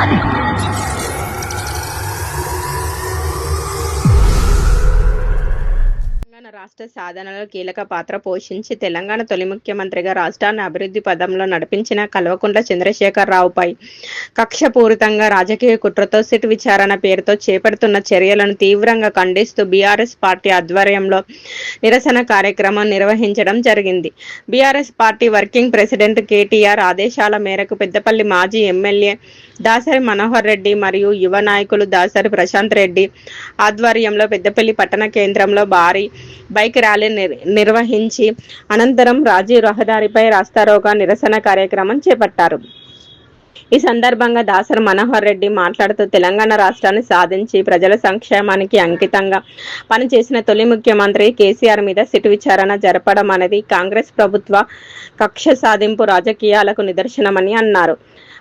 తెలంగాణ రాష్ట్ర సాధనలో కీలక పాత్ర పోషించి తెలంగాణ తొలి ముఖ్యమంత్రిగా రాష్ట్రాన్ని అభివృద్ధి పదంలో నడిపించిన కల్వకుంట్ల చంద్రశేఖరరావుపై కక్షపూరితంగా రాజకీయ కుట్రతో సిట్ విచారణ పేరుతో చేపడుతున్న చర్యలను తీవ్రంగా ఖండిస్తూ బీఆర్ఎస్ పార్టీ ఆధ్వర్యంలో నిరసన కార్యక్రమం నిర్వహించడం జరిగింది. BRS party working president KTR ఆదేశాల మేరకు పెద్దపల్లి మాజీ ఎమ్మెల్యే దాసరి మనోహర్ రెడ్డి మరియు యువ నాయకులు దాసరి ప్రశాంత్ రెడ్డి ఆధ్వర్యంలో పెద్దపల్లి పట్టణ కేంద్రంలో భారీ బైక్ ర్యాలీ నిర్- నిర్వహించి అనంతరం రాజీవ్ రహదారిపై రాస్తారోగా నిరసన కార్యక్రమం చేపట్టారు. ఈ సందర్భంగా దాసరి మనోహర్ రెడ్డి మాట్లాడుతూ తెలంగాణ రాష్ట్రాన్ని సాధించి ప్రజల సంక్షేమానికి అంకితంగా పనిచేసిన తొలి ముఖ్యమంత్రి కేసీఆర్ మీద సిటు విచారణ జరపడం అనేది కాంగ్రెస్ ప్రభుత్వ కక్ష సాధింపు రాజకీయాలకు నిదర్శనమని అన్నారు.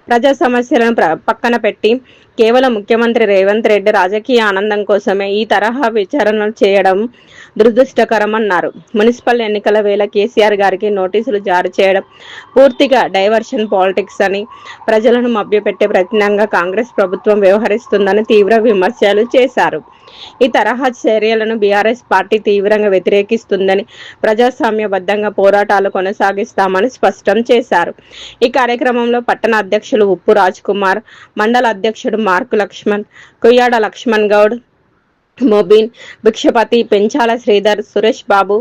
ప్రజా సమస్యలను పక్కన పెట్టి కేవలం ముఖ్యమంత్రి రేవంత్ రెడ్డి రాజకీయ ఆనందం కోసమే ఈ తరహా విచారణలు చేయడం దురదృష్టకరమన్నారు మున్సిపల్ ఎన్నికల వేళ కేసీఆర్ గారికి నోటీసులు జారీ చేయడం పూర్తిగా డైవర్షన్ పాలిటిక్స్ అని ప్రజలను మభ్యపెట్టే ప్రయత్నంగా కాంగ్రెస్ ప్రభుత్వం వ్యవహరిస్తుందని తీవ్ర విమర్శలు చేశారు. ఈ తరహా చర్యలను బీఆర్ఎస్ పార్టీ తీవ్రంగా వ్యతిరేకిస్తుందని ప్రజాస్వామ్యబద్ధంగా పోరాటాలు కొనసాగిస్తామని స్పష్టం చేశారు. ఈ కార్యక్రమంలో పట్టణ అధ్యక్షులు ఉప్పు రాజ్ కుమార్ మండల అధ్యక్షుడు Marku Lakshman Kuyyada Lakshman Goud Mobeen Bhikshapathi Penchala Sridhar Suresh Babu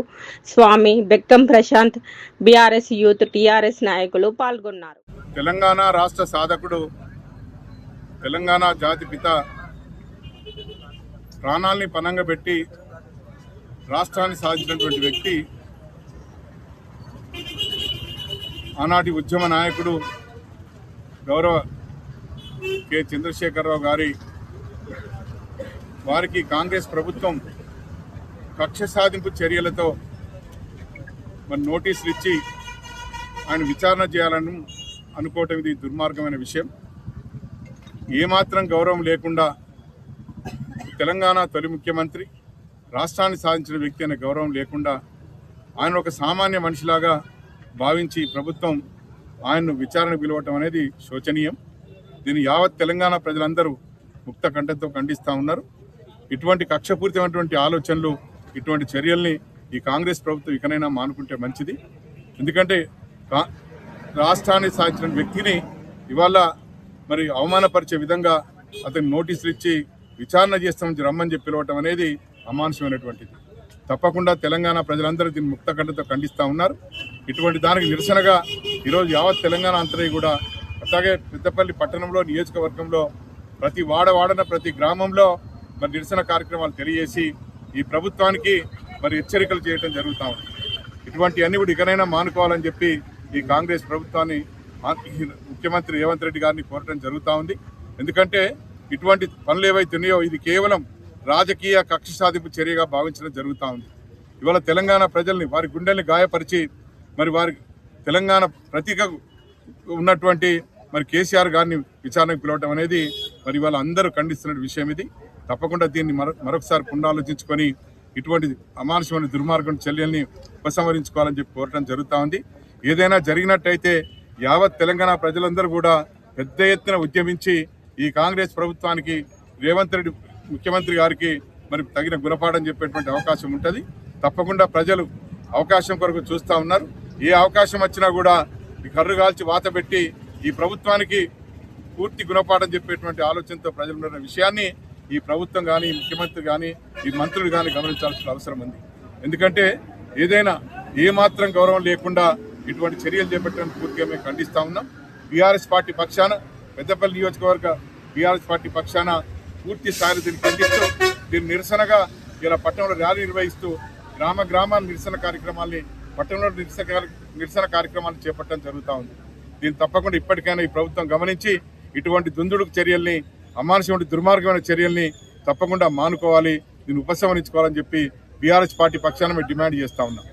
Swamy Bekkam Prashanth BRS youth TRS నాయకులు పాల్గొన్నారు. తెలంగాణ రాష్ట్ర సాధకుడు తెలంగాణ జాతి పిత ప్రాణాల్ని పనంగా పెట్టి రాష్ట్రాన్ని సాధించినటువంటి వ్యక్తి ఆనాటి ఉద్యమ నాయకుడు గౌరవ కె. చంద్రశేఖరరావు గారి వారికి కాంగ్రెస్ ప్రభుత్వం కక్ష సాధింపు చర్యలతో మరి నోటీసులు ఇచ్చి ఆయన విచారణ చేయాలని అనుకోవటం ఇది దుర్మార్గమైన విషయం. ఏమాత్రం గౌరవం లేకుండా తెలంగాణ తొలి ముఖ్యమంత్రి రాష్ట్రాన్ని సాధించిన వ్యక్తి అనే గౌరవం లేకుండా ఆయన ఒక సామాన్య మనిషిలాగా భావించి ప్రభుత్వం ఆయన్ను విచారణ పిలవటం అనేది శోచనీయం. దీన్ని యావత్ తెలంగాణ ప్రజలందరూ ముక్త కంఠంతో ఖండిస్తూ ఉన్నారు. ఇటువంటి కక్షపూరితమైనటువంటి ఆలోచనలు ఇటువంటి చర్యల్ని ఈ కాంగ్రెస్ ప్రభుత్వం ఇకనైనా మానుకుంటే మంచిది. ఎందుకంటే రా- రాష్ట్రాన్ని సాధించిన వ్యక్తిని ఇవాళ మరి అవమానపరిచే విధంగా అతని నోటీసులు ఇచ్చి విచారణ చేస్తామని రమ్మని చెప్పి పిలవటం అనేది అమానుషమైనటువంటిది. తప్పకుండా తెలంగాణ ప్రజలందరూ దీన్ని ముక్తకండతో ఖండిస్తూ ఉన్నారు. ఇటువంటి దానికి నిరసనగా ఈరోజు యావత్ తెలంగాణ అంతరయ్య కూడా అలాగే పెద్దపల్లి పట్టణంలో నియోజకవర్గంలో ప్రతి వాడవాడన ప్రతి గ్రామంలో మరి నిరసన కార్యక్రమాలు తెలియజేసి ఈ ప్రభుత్వానికి మరి హెచ్చరికలు చేయడం జరుగుతూ ఉంది. ఇటువంటి అన్ని కూడా ఇకనైనా మానుకోవాలని చెప్పి ఈ కాంగ్రెస్ ప్రభుత్వాన్ని ముఖ్యమంత్రి రేవంత్ రెడ్డి గారిని కోరటం జరుగుతూ ఉంది. ఎందుకంటే ఇటువంటి పనులు ఏవైతే ఇది కేవలం రాజకీయ కక్ష సాధింపు చర్యగా భావించడం జరుగుతూ ఉంది. ఇవాళ తెలంగాణ ప్రజల్ని వారి గుండెల్ని గాయపరిచి మరి వారి తెలంగాణ ప్రతీక ఉన్నటువంటి మరి కేసీఆర్ గారిని విచారణకు పిలవటం అనేది మరి ఇవాళ అందరూ ఖండిస్తున్న విషయం ఇది. తప్పకుండా దీన్ని మరొకసారి పునరాలోచించుకొని ఇటువంటి అమానుషమైన దుర్మార్గం చర్యల్ని ఉపసంహరించుకోవాలని చెప్పి కోరటం జరుగుతూ ఉంది. ఏదైనా జరిగినట్టయితే యావత్ తెలంగాణ ప్రజలందరూ కూడా పెద్ద ఎత్తున ఉద్యమించి ఈ కాంగ్రెస్ ప్రభుత్వానికి రేవంత్ రెడ్డి ముఖ్యమంత్రి గారికి మరి తగిన గుణపాఠం చెప్పేటువంటి అవకాశం ఉంటుంది. తప్పకుండా ప్రజలు అవకాశం కొరకు చూస్తూ ఉన్నారు. ఏ అవకాశం వచ్చినా కూడా ఈ కర్రు కాల్చి వాత పెట్టి ఈ ప్రభుత్వానికి పూర్తి గుణపాఠం చెప్పేటువంటి ఆలోచనతో ప్రజలు ఉన్న విషయాన్ని ఈ ప్రభుత్వం కానీ ముఖ్యమంత్రి కానీ ఈ మంత్రులు కానీ గమనించాల్సిన అవసరం ఉంది. ఎందుకంటే ఏదైనా ఏమాత్రం గౌరవం లేకుండా ఇటువంటి చర్యలు చేపట్టడానికి పూర్తిగా మేము ఖండిస్తా ఉన్నాం. బీఆర్ఎస్ పార్టీ పక్షాన పెద్దపల్లి నియోజకవర్గ బీఆర్ఎస్ పార్టీ పక్షాన పూర్తి స్థాయిలో దీన్ని ఖండిస్తూ దీని నిరసనగా ఇలా పట్టణంలో ర్యాలీ నిర్వహిస్తూ గ్రామ గ్రామాల నిరసన కార్యక్రమాల్ని పట్టణంలో నిరసన నిరసన కార్యక్రమాలు చేపట్టడం జరుగుతూ ఉంది. దీన్ని తప్పకుండా ఇప్పటికైనా ఈ ప్రభుత్వం గమనించి ఇటువంటి దుందుడుకు చర్యల్ని అమానుషమైన దుర్మార్గమైన చర్యల్ని తప్పకుండా మానుకోవాలి దీన్ని ఉపశమనించుకోవాలని చెప్పి బీఆర్ఎస్ పార్టీ పక్షాన మేము డిమాండ్ చేస్తా ఉన్నాం.